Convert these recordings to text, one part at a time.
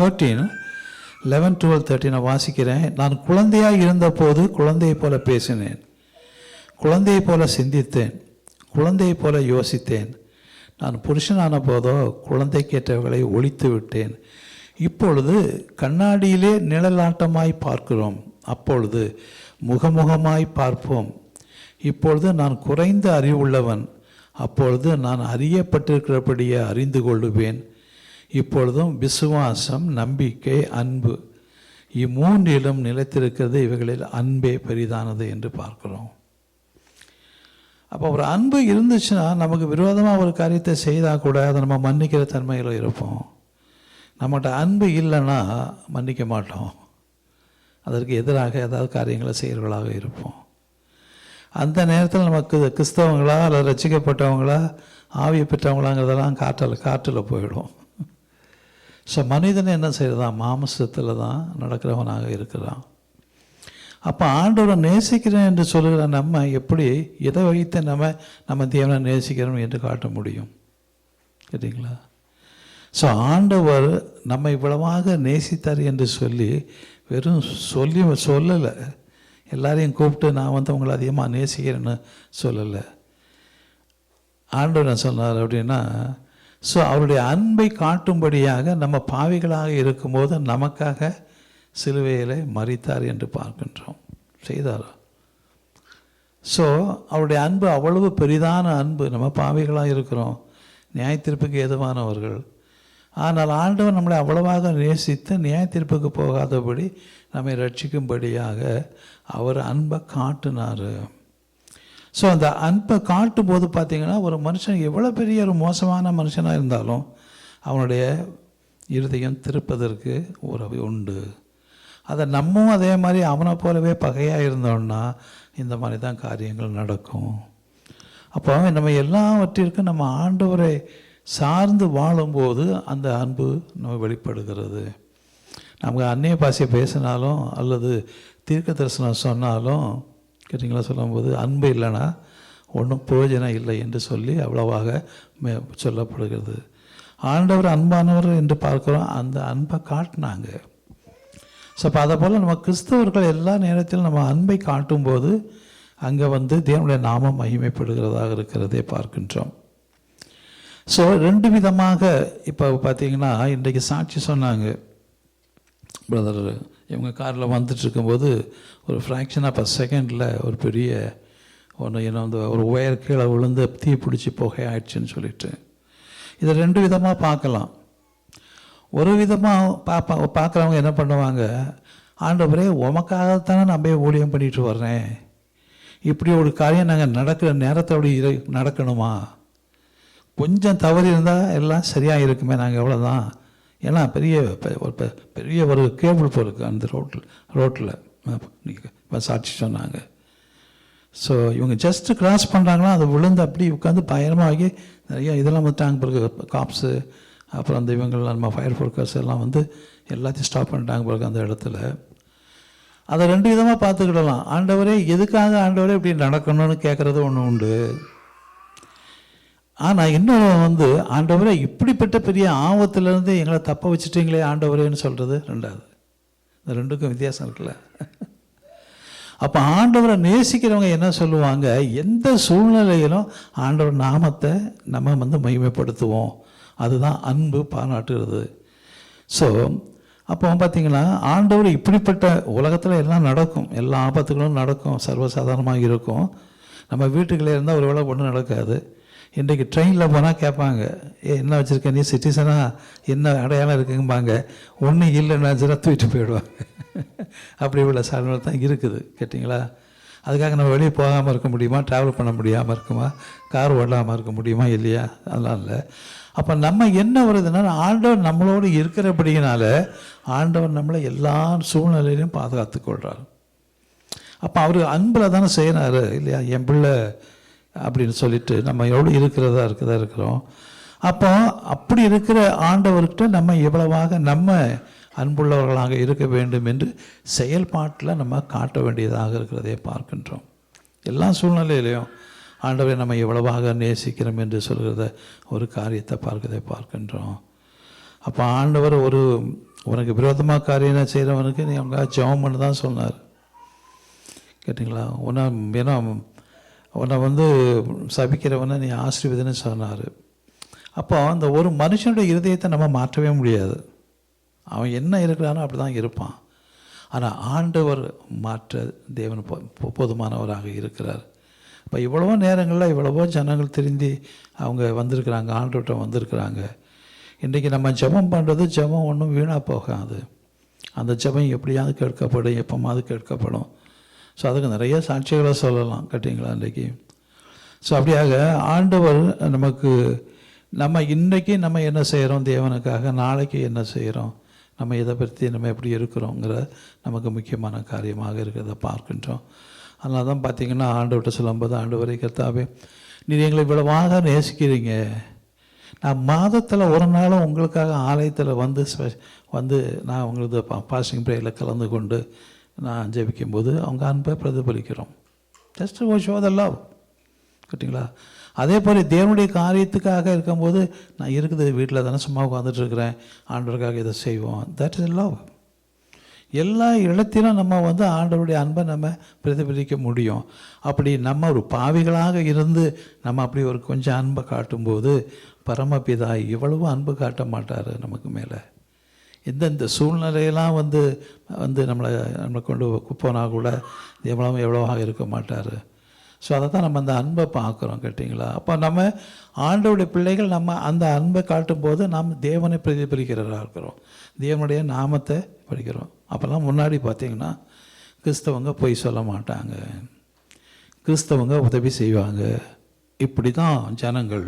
Thirteen eleven twelve தேர்ட்டீனை வாசிக்கிறேன். நான் குழந்தையாக இருந்தபோது குழந்தையை போல பேசினேன். குழந்தையை போல சிந்தித்தேன். குழந்தையை போல யோசித்தேன். நான் புருஷனான போதோ குழந்தை கேட்டவர்களை ஒழித்து விட்டேன். இப்பொழுது கண்ணாடியிலே நிழலாட்டமாய் பார்க்கிறோம். அப்பொழுது முகமுகமாய் பார்ப்போம். இப்பொழுது நான் குறைந்த அறிவுள்ளவன். அப்பொழுது நான் அறியப்பட்டிருக்கிறபடியே அறிந்து கொள்ளுவேன். இப்பொழுதும் விசுவாசம் நம்பிக்கை அன்பு இம்மூன்றிலும் நிலைத்திருக்கிறது. இவைகளில் அன்பே பெரிதானது என்று பார்க்கிறோம். அப்போ ஒரு அன்பு இருந்துச்சுன்னா நமக்கு விரோதமாக ஒரு காரியத்தை செய்தால் கூட அதை நம்ம மன்னிக்கிற தன்மையில் இருப்போம். நம்மகிட்ட அன்பு இல்லைன்னா மன்னிக்க மாட்டோம். அதற்கு எதிராக ஏதாவது காரியங்களை செய்கிறவர்களாக இருப்போம். அந்த நேரத்தில் நமக்கு கிறிஸ்தவங்களா அல்லது ரசிக்கப்பட்டவங்களா ஆவியை பெற்றவங்களாங்கிறதெல்லாம் காற்றில் காற்றில் போயிடும். ஸோ மனிதன் என்ன செய்கிறதான் மாமசத்தில் தான் நடக்கிறவனாக இருக்கிறான். அப்போ ஆண்டவரை நேசிக்கிறேன் என்று சொல்கிற நம்ம எப்படி எதை வைத்து நம்ம நம்ம தேவனை நேசிக்கிறோம் என்று காட்ட முடியும்? கேட்டிங்களா? ஸோ ஆண்டவர் நம்ம இவ்வளவாக நேசித்தார் என்று சொல்லி வெறும் சொல்லி சொல்லலை. எல்லாரையும் கூப்பிட்டு நான் வந்து உங்களை அதிகமாக நேசிக்கிறேன்னு சொல்லலை. ஆண்டவர் என்ன சொன்னார் அப்படின்னா ஸோ அவருடைய அன்பை காட்டும்படியாக நம்ம பாவிகளாக இருக்கும்போது நமக்காக சிலுவையில் மறித்தார் என்று பார்க்கின்றோம். செய்தார்? ஸோ அவருடைய அன்பு அவ்வளவு பெரிதான அன்பு. நம்ம பாவிகளாக இருக்கிறோம். நியாயத்தீர்ப்புக்கு ஏதுவானவர்கள். ஆனால் ஆண்டவர் நம்மளை அவ்வளவாக நேசித்து நியாயத்தீர்ப்புக்கு போகாதபடி நம்மை ரட்சிக்கும்படியாக அவர் அன்பை காட்டினார். ஸோ அந்த அன்பை காட்டும் போது பார்த்தீங்கன்னா ஒரு மனுஷன் எவ்வளோ பெரிய ஒரு மோசமான மனுஷனாக இருந்தாலும் அவனுடைய இருதயம் திருப்பதற்கு உறவு உண்டு. அதை நம்மும் அதே மாதிரி அவனை போலவே பகையாக இருந்தோம்னா இந்த மாதிரி தான் காரியங்கள் நடக்கும். அப்போ நம்ம எல்லாவற்றிற்கும் நம்ம ஆண்டவரை சார்ந்து வாழும்போது அந்த அன்பு நம்ம வெளிப்படுகிறது. நமக்கு அந்நிய பாஷையை பேசினாலும் அல்லது தீர்க்க தரிசனம் சொன்னாலும் கேட்டிங்களா சொல்லும்போது அன்பு இல்லைன்னா ஒன்றும் பிரயோஜனம் இல்லை என்று சொல்லி அவ்வளவாக மே சொல்லப்படுகிறது. ஆண்டவர் அன்பானவர் என்று பார்க்குறோம் அந்த அன்பை காட்டினாங்க. ஸோ அப்போ அதை போல் நம்ம கிறிஸ்தவர்கள் எல்லா நேரத்திலும் நம்ம அன்பை காட்டும்போது அங்கே வந்து தேவனுடைய நாமம் மகிமைப்படுகிறதாக இருக்கிறதே பார்க்கின்றோம். ஸோ ரெண்டு விதமாக இப்போ பார்த்தீங்கன்னா இன்றைக்கு சாட்சி சொன்னாங்க. பிரதர் இவங்க காரில் வந்துட்டுருக்கும்போது ஒரு ஃப்ராக்ஷன் ஆஃப் அ செகண்டில் ஒரு பெரிய ஒன்று என்ன வந்து ஒரு ஒயர் கீழே விழுந்து தீ பிடிச்சி புகை ஆயிடுச்சுன்னு சொல்லிட்டு. இதை ரெண்டு விதமாக பார்க்கலாம். ஒரு விதமாக பார்ப்பா பார்க்குறவங்க என்ன பண்ணுவாங்க ஆண்டவரே உமக்காகத்தானே நான் போய் ஊழியம் பண்ணிட்டு வர்றேன். இப்படி ஒரு காரியம் நாங்கள் நடக்கிற நேரத்தோடு இரு நடக்கணுமா? கொஞ்சம் தவறு இருந்தால் எல்லாம் சரியாக இருக்குமே நாங்கள் எவ்வளோதான் ஏன்னா பெரிய ஒரு பெரிய ஒரு கேபிள் போருக்கு அந்த ரோட்டில் ரோட்டில். இப்போ சாட்சி சொன்னாங்க. ஸோ இவங்க ஜஸ்ட்டு கிராஸ் பண்ணுறாங்களா அது விழுந்து அப்படி உட்காந்து பயணமாகி நிறையா இதெல்லாம் வந்துட்டாங்க பிறகு காப்ஸு அப்புறம் அந்த இவங்கெல்லாம் நம்ம ஃபயர் ஃபோர்க்கர்ஸ் எல்லாம் வந்து எல்லாத்தையும் ஸ்டாப் பண்ணிட்டாங்க பிறகு அந்த இடத்துல. அதை ரெண்டு விதமாக பார்த்துக்கிடலாம். ஆண்டவரே எதுக்காக ஆண்டவரே இப்படி நடக்கணும்னு கேட்குறது ஒன்று உண்டு. ஆனால் இன்னும் வந்து ஆண்டவரே இப்படிப்பட்ட பெரிய ஆபத்துலேருந்து எங்களை தப்ப வச்சுட்டீங்களே ஆண்டவரேன்னு சொல்கிறது ரெண்டாவது. இந்த ரெண்டுக்கும் வித்தியாசம் இருக்குல்ல. அப்போ ஆண்டவரை நேசிக்கிறவங்க என்ன சொல்லுவாங்க? எந்த சூழ்நிலையிலும் ஆண்டவர் நாமத்தை நம்ம வந்து மகிமைப்படுத்துவோம். அதுதான் அன்பு பாராட்டுகிறது. ஸோ அப்போ பார்த்திங்கன்னா ஆண்டவர் இப்படிப்பட்ட உலகத்தில் எல்லாம் நடக்கும். எல்லா ஆபத்துகளும் நடக்கும். சர்வசாதாரணமாக இருக்கும். நம்ம வீட்டுக்குள்ளே இருந்தால் ஒரு வேளை ஒன்றும் நடக்காது. இன்றைக்கு ட்ரெயினில் போனால் கேட்பாங்க ஏ என்ன வச்சுருக்க நீ சிட்டிசனாக என்ன அடையாளம் இருக்குங்கம்பாங்க ஒன்றும் இல்லைன்னா ஜிரா தூக்கிட்டு போயிடுவாங்க. அப்படி உள்ள சாதனங்கள் தான் இருக்குது கேட்டிங்களா? அதுக்காக நம்ம வெளியே போகாமல் இருக்க முடியுமா? ட்ராவல் பண்ண முடியாமல் இருக்குமா? கார் ஓடாமல் இருக்க முடியுமா? இல்லையா? அதெல்லாம் இல்லை. அப்போ நம்ம என்ன வருதுன்னா ஆண்டவர் நம்மளோடு இருக்கிறபடியினால ஆண்டவர் நம்மளை எல்லா சூழ்நிலையிலையும் பாதுகாத்து கொள்கிறார் அப்போ அவர் அன்பில் தானே செய்கிறாரு இல்லையா? என் பிள்ளை அப்படின்னு சொல்லிட்டு நம்ம எவ்வளோ இருக்கிறதா இருக்கிறதா இருக்கிறோம். அப்போ அப்படி இருக்கிற ஆண்டவர்கிட்ட நம்ம எவ்வளவாக நம்ம அன்புள்ளவர்களாக இருக்க வேண்டும் என்று செயல்பாட்டில் நம்ம காட்ட வேண்டியதாக இருக்கிறதை பார்க்கின்றோம். எல்லா சூழ்நிலையிலையும் ஆண்டவரை நம்ம எவ்வளவாக நேசிக்கிறோம் என்று சொல்கிறத ஒரு காரியத்தை பார்க்கதை பார்க்கின்றோம். அப்போ ஆண்டவர் ஒரு உனக்கு விரோதமாக காரியம் செய்கிறவனுக்கு நீ அவங்க ஜெபம் பண்ண தான் சொன்னார். கேட்டிங்களா? உன ஏன்னா உன்னை வந்து சபிக்கிறவனை நீ ஆசீர்வதின்னு சொன்னார். அப்போ அந்த ஒரு மனுஷனுடைய இருதயத்தை நம்ம மாற்றவே முடியாது. அவன் என்ன இருக்கிறானோ அப்படி தான் இருப்பான். ஆனால் ஆண்டவர் மாற்ற தேவன் போ- போதுமானவராக இருக்கிறார். இப்போ இவ்வளவோ நேரங்களில் இவ்வளவோ ஜனங்கள் திருந்தி அவங்க வந்திருக்கிறாங்க ஆண்டவர்கிட்ட வந்திருக்கிறாங்க. இன்றைக்கி நம்ம ஜெபம் பண்ணுறது ஜெபம் ஒன்றும் வீணாக போகாது. அந்த ஜெபம் எப்படியாவது கேட்கப்படும் எப்போமாவது கேட்கப்படும். ஸோ அதுக்கு நிறைய சாட்சிகளை சொல்லலாம். கேட்டிங்களா இன்றைக்கி ஸோ அப்படியாக ஆண்டவர் நமக்கு நம்ம இன்றைக்கி நம்ம என்ன செய்கிறோம் தேவனுக்காக? நாளைக்கு என்ன செய்கிறோம் நம்ம இதை பற்றி நம்ம எப்படி இருக்கிறோங்கிற நமக்கு முக்கியமான காரியமாக இருக்கிறத பார்க்கின்றோம். அதனால தான் பார்த்தீங்கன்னா ஆண்டவர்கிட்ட சொல்லும்போது ஆண்டவரை கர்த்தாவே நீ எங்களை இவ்வளவாக நேசிக்கிறீங்க. நான் மாதத்தில் ஒரு நாளும் உங்களுக்காக ஆலயத்தில் வந்து வந்து நான் உங்களுக்கு பா பாசிங் ப்ரேயில் கலந்து கொண்டு நான் ஜெபிக்கும்போது அவங்க அன்பை பிரதிபலிக்கிறோம். Just O show the love கேட்டிங்களா? அதே போல் தேவனுடைய காரியத்துக்காக இருக்கும்போது நான் இருக்குது வீட்டில் தானே சும்மா உட்காந்துட்டு இருக்கிறேன் ஆண்டவருக்காக இதை செய்வோம். தட் இஸ் லவ் எல்லா இடத்திலும் நம்ம வந்து ஆண்டவருடைய அன்பை நம்ம பிரதிபலிக்க முடியும். அப்படி நம்ம ஒரு பாவிகளாக இருந்து நம்ம அப்படி ஒரு கொஞ்சம் அன்பை காட்டும்போது பரமபிதா இவ்வளவு அன்பு காட்ட மாட்டார் நமக்கு மேலே. எந்தெந்த சூழ்நிலையெல்லாம் வந்து வந்து நம்மளை நம்மளை கொண்டு போனால் கூட எவ்வளோ எவ்வளோவாக இருக்க மாட்டார். ஸோ அதை தான் நம்ம அந்த அன்பை பார்க்குறோம் கேட்டிங்களா? அப்போ நம்ம ஆண்டோடைய பிள்ளைகள் நம்ம அந்த அன்பை காட்டும் போது நாம் தேவனை பிரதிபலிக்கிறவராக இருக்கிறோம். தேவனுடைய நாமத்தை படிக்கிறோம் அப்போல்லாம் முன்னாடி பார்த்தீங்கன்னா கிறிஸ்தவங்க பொய் சொல்ல மாட்டாங்க. கிறிஸ்தவங்க உதவி செய்வாங்க. இப்படி தான் ஜனங்கள்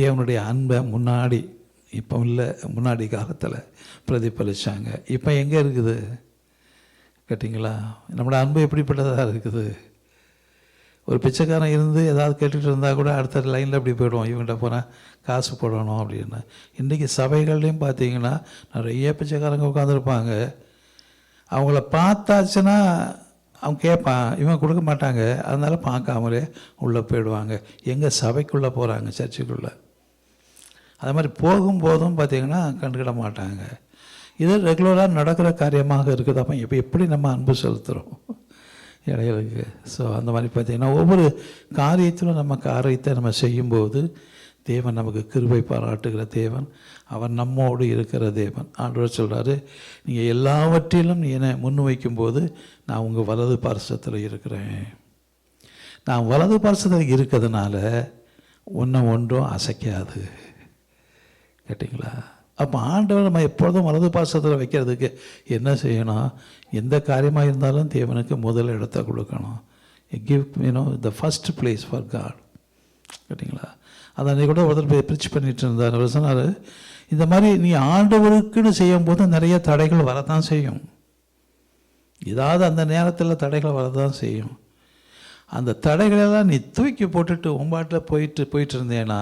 தேவனுடைய அன்பை முன்னாடி இப்போ இல்லை முன்னாடி காலத்தில் பிரதிபலிச்சாங்க. இப்போ எங்கே இருக்குது? கேட்டிங்களா? நம்மளோட அன்பு எப்படிப்பட்டதாக இருக்குது? ஒரு பிச்சைக்காரன் இருந்து ஏதாவது கேட்டுகிட்டு இருந்தால் கூட அடுத்த லைனில் அப்படி போயிடுவோம் இவங்கள்ட்ட போனால் காசு போடணும் அப்படின்னு. இன்றைக்கி சபைகள்லேயும் பார்த்தீங்கன்னா நிறைய பிச்சைக்காரங்க உட்காந்துருப்பாங்க அவங்கள பார்த்தாச்சுன்னா அவங்க கேட்பான் இவன் கொடுக்க மாட்டாங்க. அதனால் பார்க்காமலே உள்ளே போயிடுவாங்க. எங்கள் சபைக்குள்ளே போகிறாங்க சர்ச்சுக்குள்ளே? அது மாதிரி போகும்போதும் பார்த்தீங்கன்னா கண்டுக்கிட மாட்டாங்க இது ரெகுலராக நடக்கிற காரியமாக இருக்குது. அப்போ இப்போ எப்படி நம்ம அன்பு செலுத்துகிறோம் இடையிலுக்கு. ஸோ அந்த மாதிரி பார்த்திங்கன்னா ஒவ்வொரு காரியத்திலும் நம்ம காரியத்தை நம்ம செய்யும்போது தேவன் நமக்கு கிருபை பாராட்டுகிற தேவன். அவர் நம்மோடு இருக்கிற தேவன். ஆண்டவர் சொல்கிறாரு நீங்கள் எல்லாவற்றிலும் என்னை முன் வைக்கும்போது நான் உங்கள் வலது பார்சத்தில் இருக்கிறேன். நான் வலது பார்சத்தில் இருக்கிறதுனால ஒன்றை ஒன்றும் அசைக்காது. கேட்டிங்களா? அப்போ ஆண்டவர் நம்ம எப்பொழுதும் வலது பாசத்தில் வைக்கிறதுக்கு என்ன செய்யணும்? எந்த காரியமாக இருந்தாலும் தேவனுக்கு முதல் இடத்த கொடுக்கணும். Give you know the first place for God கேட்டிங்களா? அதை அன்றைக்கி கூட ஒருத்தர் பிரிச்சு பண்ணிட்டு இருந்தார். அவர் சொன்னார் இந்த மாதிரி நீ ஆண்டவருக்குன்னு செய்யும்போது நிறைய தடைகள் வரதான் செய்யும். ஏதாவது அந்த நேரத்தில் தடைகள் வரதான் செய்யும். அந்த தடைகளெல்லாம் நீ தூக்கி போட்டுட்டு உம்பாட்டில் போயிட்டு போயிட்டு இருந்தேன்னா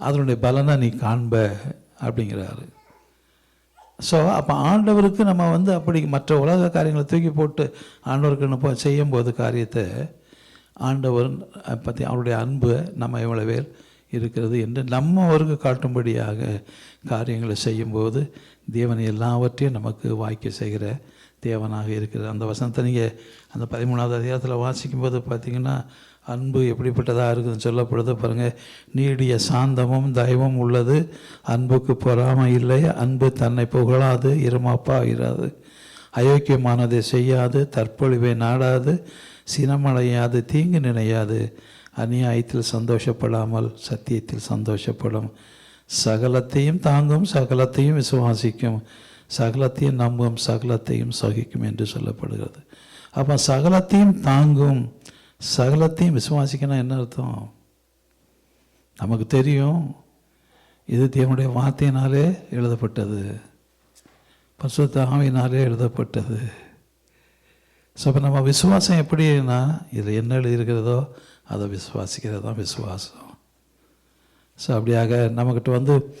அதனுடைய பலனை நீ காண்ப அப்படிங்கிறாரு. ஸோ அப்போ ஆண்டவருக்கு நம்ம வந்து அப்படி மற்ற உலக காரியங்களை தூக்கி போட்டு ஆண்டவருக்கு நம்ம செய்யும்போது காரியத்தை ஆண்டவர் பற்றி அவருடைய அன்பு நம்ம எவ்வளோ பேர் இருக்கிறது என்று நம்ம அவருக்கு காட்டும்படியாக காரியங்களை செய்யும்போது தேவன் எல்லாவற்றையும் நமக்கு வாய்க்க செய்கிற தேவனாக இருக்கிறது அந்த வசனத்தை நீங்கள் அந்த பதிமூணாவது அதிகாரத்தில் வாசிக்கும்போது பார்த்தீங்கன்னா அன்பு எப்படிப்பட்டதாக இருக்குதுன்னு சொல்லப்படுது பாருங்கள் நீடிய சாந்தமும் தயவும் உள்ளது. அன்புக்கு பொறாமை இல்லை. அன்பு தன்னை புகழாது இருமாப்பா அயோக்கியமானதை செய்யாது தற்பொழிவை நாடாது சினமடையாது தீங்கு நினையாது. அநியாயத்தில் சந்தோஷப்படாமல் சத்தியத்தில் சந்தோஷப்படும். சகலத்தையும் தாங்கும் சகலத்தையும் விசுவாசிக்கும். சகலத்தையும் நம்பும் சகலத்தையும் சகிக்கும் என்று சொல்லப்படுகிறது. அப்போ சகலத்தையும் தாங்கும் சகலத்தையும் விசுவாசிக்கணும் என்ன அர்த்தம்? நமக்கு தெரியும் இது தேவனுடைய வார்த்தையினாலே எழுதப்பட்டது. பரிசுத்த ஆவினாலே எழுதப்பட்டது. ஸோ அப்போ நம்ம விசுவாசம் எப்படின்னா இதில் என்ன எழுதியிருக்கிறதோ அதை விசுவாசிக்கிறது தான் விசுவாசம். ஸோ அப்படியாக நம்மக்கிட்ட வந்து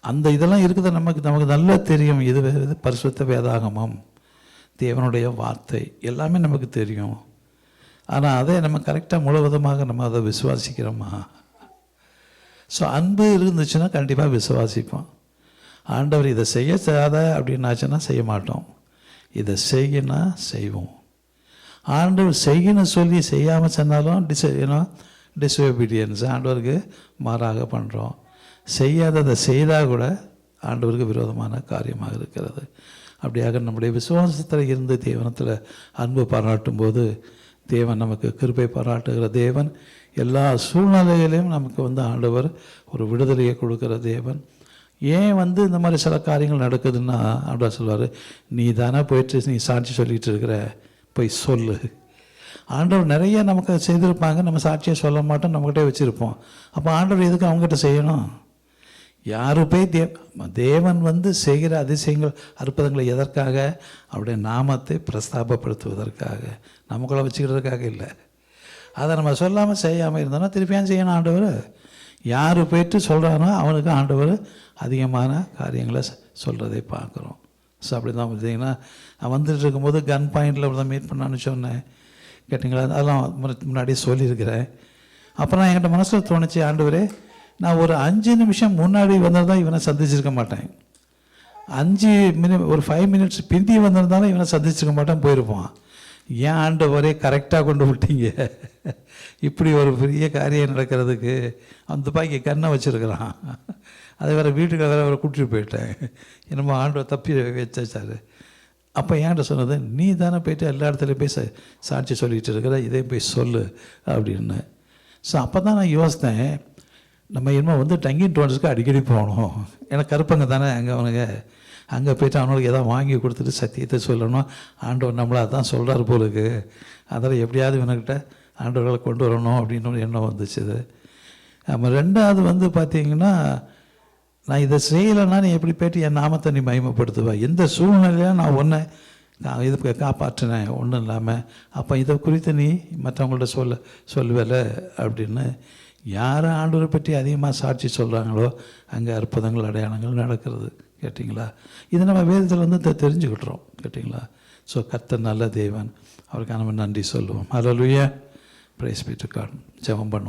அந்த இதெல்லாம் இருக்குது நமக்கு நமக்கு நல்லா தெரியும் இது வே- இது பரிசுத்த வேதாகமம் தேவனுடைய வார்த்தை எல்லாமே நமக்கு தெரியும். ஆனால் அதை நம்ம கரெக்டாக முழுவதுமாக நம்ம அதை விசுவாசிக்கிறோமா? ஸோ அன்பு இருந்துச்சுன்னா கண்டிப்பாக விசுவாசிப்போம். ஆண்டவர் இதை செய்ய செய்யாத அப்படின்னாச்சுன்னா செய்ய மாட்டோம். இதை செய்யினா செய்வோம். ஆண்டவர் செய்யணும் சொல்லி செய்யாமல் சொன்னாலும் டிஸ் ஏன்னா டிஸ்ஒபீடியன்ஸ் ஆண்டவருக்கு மாறாக பண்ணுறோம் செய்யாததை செய்தால் கூட ஆண்டவருக்கு விரோதமான காரியமாக இருக்கிறது. அப்படியாக நம்முடைய விசுவாசத்தில் இருந்து தேவனத்தில் அன்பு பாராட்டும் போது தேவன் நமக்கு கிருபை பாராட்டுகிற தேவன். எல்லா சூழ்நிலையிலையும் நமக்கு வந்து ஆண்டவர் ஒரு விடுதலையை கொடுக்கிற தேவன். ஏன் வந்து இந்த மாதிரி சில காரியங்கள் நடக்குதுன்னா ஆண்டவர் சொல்வார் நீ தானே போயிட்டு நீ சாட்சி சொல்லிகிட்டு இருக்கிற போய் சொல்லு. ஆண்டவர் நிறைய நமக்கு செய்திருப்பாங்க நம்ம சாட்சியை சொல்ல மாட்டோம் நம்மகிட்டே வச்சுருப்போம். அப்போ ஆண்டவர் எதுக்கு அவங்ககிட்ட செய்யணும்? யாரு போய் தேவன் வந்து செய்கிற அதிசயங்கள் அற்புதங்களை எதற்காக? அவருடைய நாமத்தை பிரஸ்தாபப்படுத்துவதற்காக. நமக்குள்ள வச்சுக்கிறதுக்காக இல்லை. அதை நம்ம சொல்லாமல் செய்யாமல் இருந்தோம்னா திருப்பியும் செய்யணும் ஆண்டவர்? யார் போயிட்டு சொல்கிறானோ அவனுக்கு ஆண்டவர் அதிகமான காரியங்களை சொல்கிறதை பார்க்குறோம். ஸோ அப்படி தான் பார்த்தீங்கன்னா நான் வந்துட்டு இருக்கும்போது கன் பாயிண்டில் தான் மீட் பண்ணான்னு சொன்னேன். கேட்டிங்களா? அதெல்லாம் முன்னாடியே சொல்லியிருக்கிறேன். அப்புறம் என்கிட்ட மனசில் தோணுச்சு ஆண்டவரே நான் ஒரு அஞ்சு நிமிஷம் முன்னாடி வந்திருந்தால் இவனை சந்திச்சிருக்க மாட்டேன். அஞ்சு மினி ஒரு ஃபைவ் மினிட்ஸ் பிந்தி வந்திருந்தாலும் இவனை சந்திச்சிருக்க மாட்டேன் போயிருப்பான். ஏன் ஆண்டு ஒரே கரெக்டாக கொண்டு விட்டீங்க? இப்படி ஒரு பெரிய காரியம் நடக்கிறதுக்கு அந்த பாக்கி கண்ணை வச்சுருக்கிறான். அதை வேறு வீட்டுக்கு வேறு அவரை கூட்டிட்டு போயிட்டேன். என்னமோ ஆண்டு தப்பி வச்சாச்சாரு அப்போ ஏன்ட்ட சொன்னது? நீ தானே போயிட்டு எல்லா இடத்துலையும் போய் ச சாட்சி சொல்லிகிட்டு இருக்கிற இதே போய் சொல்லு அப்படின்னு. ஸோ அப்போ தான் நான் யோசித்தேன் நம்ம என்னமோ வந்து டங்கின் டோன்ஸுக்கு அடிக்கடி போகணும் ஏன்னா கருப்பங்க தானே அங்கே அவனுங்க. அங்கே போயிட்டு அவனுக்கு எதாவது வாங்கி கொடுத்துட்டு சத்தியத்தை சொல்லணும். ஆண்டவர் நம்மளை அதான் சொல்கிறாரு போலுக்கு. அதில் எப்படியாவது இவனுக்கிட்ட ஆண்டவர்களை கொண்டு வரணும் அப்படின்னு எண்ணம் வந்துச்சு இது நம்ம ரெண்டாவது வந்து பார்த்தீங்கன்னா நான் இதை செய்யலைன்னா நீ எப்படி போயிட்டு என் நாமத்தை நீ மகிமைப்படுத்துவ? எந்த சூழ்நிலையில நான் ஒன்றை நான் இது காப்பாற்றினேன்? ஒன்றும் இல்லாமல் அப்போ இதை குறித்து நீ மற்றவங்கள்ட்ட சொல்ல சொல்லுவல அப்படின்னு யார் ஆண்டவரை பற்றி அதிகமாக சாட்சி சொல்கிறாங்களோ அங்கே அற்புதங்கள் அடையாளங்கள் நடக்கிறது. கேட்டிங்களா? இது நம்ம வேதத்தில் வந்து தெரிஞ்சுக்கிட்டுறோம். கேட்டிங்களா? ஸோ கர்த்தர் நல்ல தேவன். அவருக்கு நம்ம நன்றி சொல்லுவோம். அதில் praise be to ஜெபம் பண்ணுவோம்.